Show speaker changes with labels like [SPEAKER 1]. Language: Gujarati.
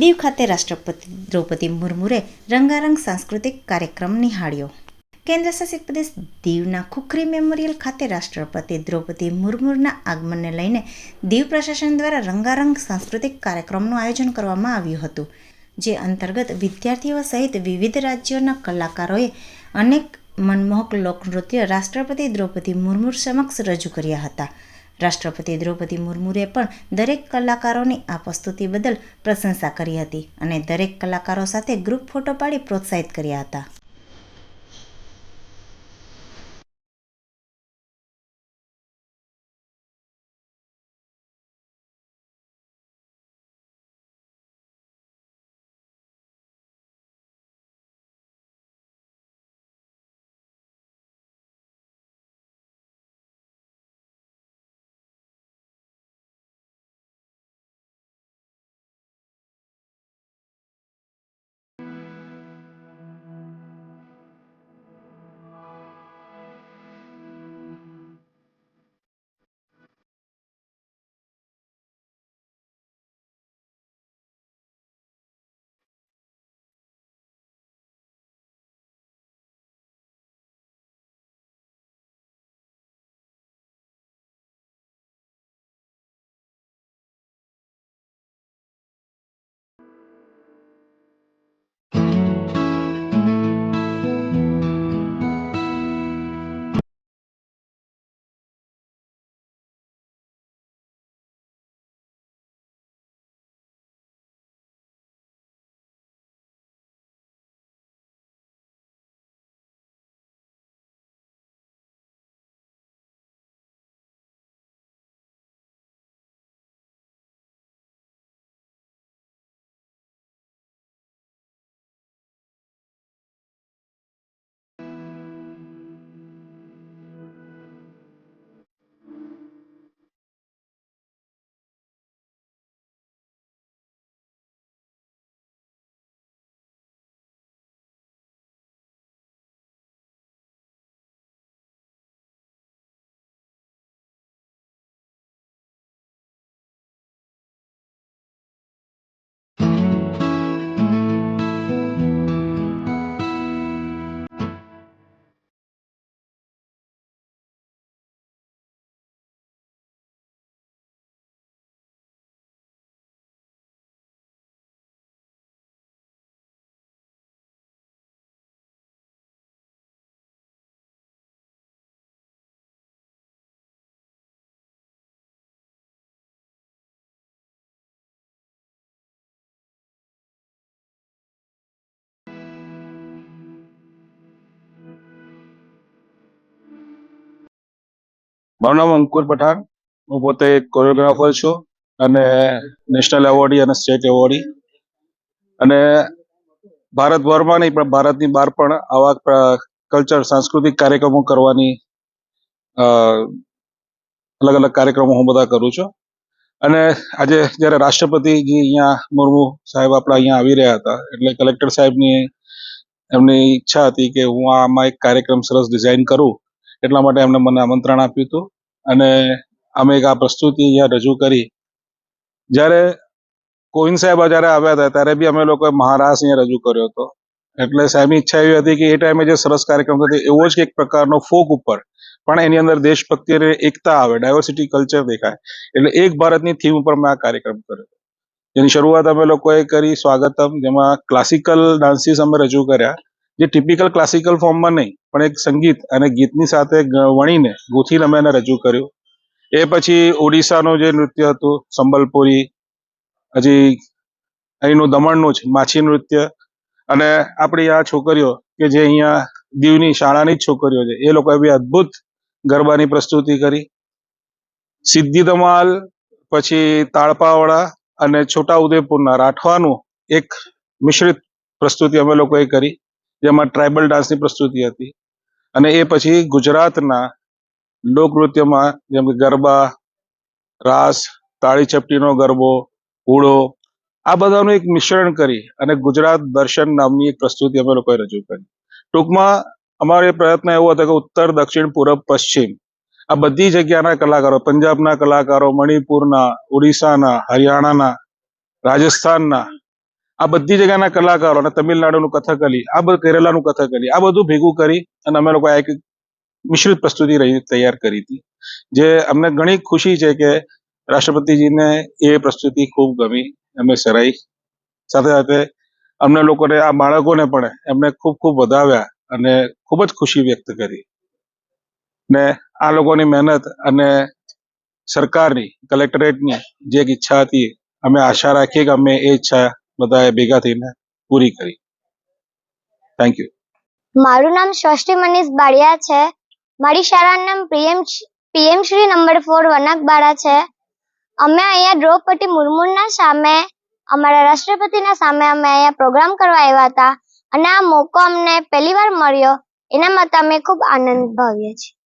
[SPEAKER 1] દીવ ખાતે રાષ્ટ્રપતિ દ્રૌપદી મુર્મુએ રંગારંગ સાંસ્કૃતિક કાર્યક્રમ નિહાળ્યો. કેન્દ્ર શાસિત પ્રદેશ દીવના ખુખરી મેમોરિયલ ખાતે રાષ્ટ્રપતિ દ્રૌપદી મુર્મુના આગમનને લઈને દીવ પ્રશાસન દ્વારા રંગારંગ સાંસ્કૃતિક કાર્યક્રમનું આયોજન કરવામાં આવ્યું હતું, જે અંતર્ગત વિદ્યાર્થીઓ સહિત વિવિધ રાજ્યોના કલાકારોએ અનેક મનમોહક લોકનૃત્ય રાષ્ટ્રપતિ દ્રૌપદી મુર્મુ સમક્ષ રજૂ કર્યા હતા. રાષ્ટ્રપતિ દ્રૌપદી મુર્મુએ પણ દરેક કલાકારોની આ પ્રસ્તુતિ બદલ પ્રશંસા કરી હતી અને દરેક કલાકારો સાથે ગ્રુપ ફોટો પાડી પ્રોત્સાહિત કર્યા હતા.
[SPEAKER 2] મારું નામ અંકુર પઠાણ. હું પોતે કોરિયોગ્રાફર છું અને નેશનલ એવોર્ડી અને સ્ટેટ એવોર્ડી અને ભારતભરમાં નહીં, પણ ભારતની બહાર પણ આવા કલ્ચર સાંસ્કૃતિક કાર્યક્રમો કરવાની અલગ અલગ કાર્યક્રમો હું બધા કરું છું. અને આજે જ્યારે રાષ્ટ્રપતિજી અહીંયા મુર્મુ સાહેબ આપણા અહીંયા આવી રહ્યા હતા, એટલે કલેક્ટર સાહેબની એમની ઈચ્છા હતી કે હું આમાં એક કાર્યક્રમ સરસ ડિઝાઇન કરું. એટલા માટે એમને મને આમંત્રણ આપ્યું હતું. અને અમે એક આ પ્રસ્તુતિ અહીંયા રજૂ કરી. જ્યારે કોવિંદ સાહેબ જ્યારે આવ્યા હતા, ત્યારે બી અમે લોકોએ મહારાસ અહીંયા રજૂ કર્યો હતો. એટલે સાહેબની ઈચ્છા એવી હતી કે એ ટાઈમે જે સરસ કાર્યક્રમ હતો, એવો જ એક પ્રકારનો ફોક ઉપર પણ એની અંદર દેશભક્તિ અને એકતા આવે ડાયવર્સિટી કલ્ચર દેખાય. એટલે એક ભારતની થીમ ઉપર મેં આ કાર્યક્રમ કર્યો જેની શરૂઆત અમે લોકોએ કરી, સ્વાગતમ, જેમાં ક્લાસિકલ ડાન્સીસ અમે રજૂ કર્યા. જે ટિપિકલ ક્લાસિકલ ફોર્મમાં નહીં, પણ એક સંગીત અને ગીતની સાથે વણીને ગૂંથીને અમે એને રજૂ કર્યું. એ પછી ઓડિશાનું જે નૃત્ય હતું, સંબલપુરી, હજી અહીંનું દમણનું જ માછી નૃત્ય, અને આપણી આ છોકરીઓ કે જે અહીંયા દીવની શાળાની જ છોકરીઓ છે, એ લોકોએ બી અદ્ભુત ગરબાની પ્રસ્તુતિ કરી. સિદ્ધિ ધમાલ પછી તાળપાવાળા અને છોટા ઉદેપુરના રાઠવાનું એક મિશ્રિત પ્રસ્તુતિ અમે લોકોએ કરી. જેમાં ટ્રાઇબલ ડાન્સની પ્રસ્તુતિ હતી. અને એ પછી ગુજરાતના લોકનૃત્યમાં જેમ કે ગરબા, રાસ, તાળી ચપટીનો ગરબો, હુડો, આ બધાનું એક મિશ્રણ કરી અને ગુજરાત દર્શન નામની એક પ્રસ્તુતિ અમે લોકોએ રજૂ કરી. ટૂંકમાં અમારો પ્રયત્ન એવો હતો કે ઉત્તર, દક્ષિણ પૂર્વ પશ્ચિમ આ બધી જગ્યાના કલાકારો, પંજાબના કલાકારો, મણિપુરના, ઓડિશાના, હરિયાણાના, રાજસ્થાનના આ બધી જગ્યાના કલાકારો અને તમિલનાડુનું કથકલી આ બધું કેરલાનું કથકલી આ બધું ભેગું કરી અને અમે લોકો એક મિશ્રિત પ્રસ્તુતિ તૈયાર કરી હતી. જે અમને ઘણી ખુશી છે કે રાષ્ટ્રપતિજીને એ પ્રસ્તુતિ ખૂબ ગમી અમે સરાઈ સાથે સાથે અમને લોકોને, આ બાળકોને પણ એમને ખૂબ ખૂબ વધાવ્યા અને ખૂબ જ ખુશી વ્યક્ત કરી. ને આ લોકોની મહેનત અને સરકારની, કલેક્ટરેટની જે એક ઈચ્છા હતી, અમે આશા રાખીએ કે અમે એ ઈચ્છા બધાએ ભેગા થઈને પૂરી કરી. થેન્ક યુ
[SPEAKER 3] મારું નામ સ્વસ્તિ મનીષ બાડિયા છે. મારી શાળાનું નામ PM PM Shri number four Vanakbara છે. અમે અહીંયા દ્રૌપદી મુર્મુના સામે, અમારા રાષ્ટ્રપતિના સામે અમે અહીંયા પ્રોગ્રામ કરવા આવ્યા હતા. અને આ મોકો અમને પહેલી વાર મળ્યો. એના માટે અમે ખૂબ આનંદ ભાવીએ છીએ.